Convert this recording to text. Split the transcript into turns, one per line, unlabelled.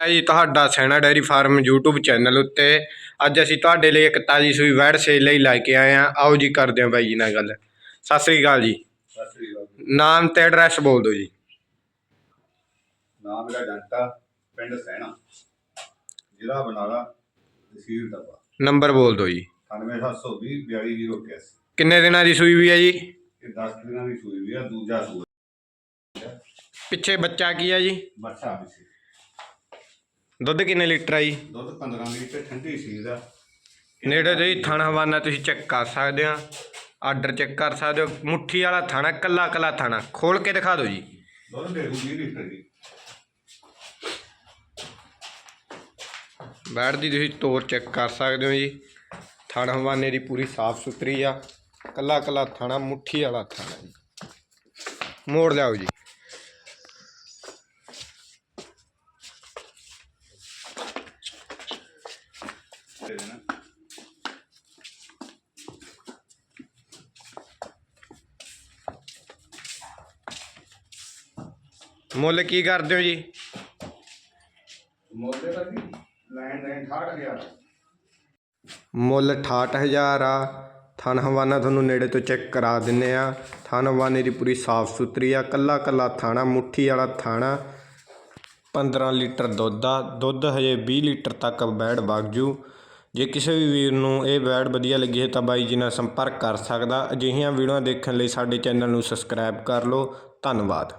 ਹੈ ਜੀ ਤੁਹਾਡਾ Saina dairy farm YouTube channel ਉੱਤੇ। ਅੱਜ ਅਸੀਂ ਤੁਹਾਡੇ ਲਈ ਇੱਕ ਤਾਜੀ ਸੂਈ ਵੈੜ ਸੇਲ ਲਈ ਲੈ ਕੇ ਆਏ ਹਾਂ। ਆਓ ਜੀ ਕਰਦੇ ਹਾਂ ਬਾਈ ਜੀ ਨਾਲ ਗੱਲ। ਸਤਿ ਸ੍ਰੀ ਅਕਾਲ ਜੀ।
ਸਤਿ ਸ੍ਰੀ ਅਕਾਲ
ਨਾਮ ਤੇ ਐਡਰੈਸ ਬੋਲ ਦਿਓ ਜੀ।
ਨਾਮ ਮੇਰਾ ਜੰਟਾ ਪਿੰਡ ਸਹਿਣਾ ਜ਼ਿਲ੍ਹਾ ਬਨਾਲਾ ਤਹਿਸੀਲ ਡੱਬਾ
ਨੰਬਰ ਬੋਲ ਦਿਓ ਜੀ।
98720 42081
ਕਿੰਨੇ ਦਿਨਾਂ ਦੀ ਸੂਈ ਵੀ ਹੈ ਜੀ?
ਇਹ 10 ਦਿਨਾਂ ਦੀ ਸੂਈ ਵੀ ਆ ਦੂਜਾ ਸੂਈ
ਪਿੱਛੇ ਬੱਚਾ ਕੀ ਹੈ ਜੀ?
ਬੱਚਾ ਵੀ
ਦੁੱਧ ਕਿੰਨੇ ਲੀਟਰ ਹੈ ਜੀ?
ਦੁੱਧ 15 ਲੀਟਰ ਠੰਡੀ ਸੀ ਦਾ
ਨੇੜੇ ਦੇ ਥਾਣਾ ਹਵਾਨਾ ਤੁਸੀਂ ਚੈੱਕ ਕਰ ਸਕਦੇ ਆ। ਆਰਡਰ ਚੈੱਕ ਕਰ ਸਕਦੇ ਹੋ। ਮੁੱਠੀ ਵਾਲਾ ਥਾਣਾ ਕੱਲਾ ਕੱਲਾ ਥਾਣਾ। ਖੋਲ ਕੇ ਦਿਖਾ ਦਿਓ ਜੀ।
ਦੁੱਧ ਦੇ 20 ਲੀਟਰ ਦੀ
ਬੈੜ ਦੀ ਤੁਸੀਂ ਤੋਰ ਚੈੱਕ ਕਰ ਸਕਦੇ ਹੋ ਜੀ। ਥਾਣਾ ਹਵਾਨੇ ਦੀ ਪੂਰੀ ਸਾਫ਼ ਸੁਥਰੀ ਆ। ਕੱਲਾ ਕੱਲਾ ਥਾਣਾ ਮੁੱਠੀ ਵਾਲਾ ਥਾਣਾ ਜੀ। ਮੋੜ ਲਿਆਓ ਜੀ।
ਦੇ ਦੇਣਾ
ਮੁੱਲ ਕੀ ਕਰਦੇ ਹੋ ਜੀ?
ਮੋਲੇ ਦਾ ਜੀ ਲੈਣ ਲੈਣ 68000
ਮੁੱਲ 68000 ਆ। ਥਣ ਹਵਾਨਾ ਤੁਹਾਨੂੰ ਨੇੜੇ ਤੋਂ ਚੈੱਕ ਕਰਾ ਦਿੰਨੇ ਆ। ਥਣ ਹਵਾਨੇ ਦੀ ਪੂਰੀ ਸਾਫ਼ ਸੁਥਰੀ ਆ। ਕੱਲਾ ਕੱਲਾ ਥਾਣਾ ਮੁੱਠੀ ਵਾਲਾ ਥਾਣਾ 15 ਲੀਟਰ ਦੁੱਧ ਆ। ਦੁੱਧ ਹਜੇ 20 ਲੀਟਰ ਤੱਕ ਬੈੜ ਵਗ ਜੂ। ਜੇ ਕਿਸੇ ਵੀ ਵੀਰ ਨੂੰ ਇਹ ਬੈੜ ਵਧੀਆ ਲੱਗੀ ਹੈ ਤਾਂ ਬਾਈ ਜੀ ਨਾਲ ਸੰਪਰਕ ਕਰ ਸਕਦਾ। ਅਜਿਹੀਆਂ ਵੀਡੀਓਆਂ ਦੇਖਣ ਲਈ ਸਾਡੇ ਚੈਨਲ ਨੂੰ ਸਬਸਕ੍ਰਾਈਬ ਕਰ ਲਓ। ਧੰਨਵਾਦ।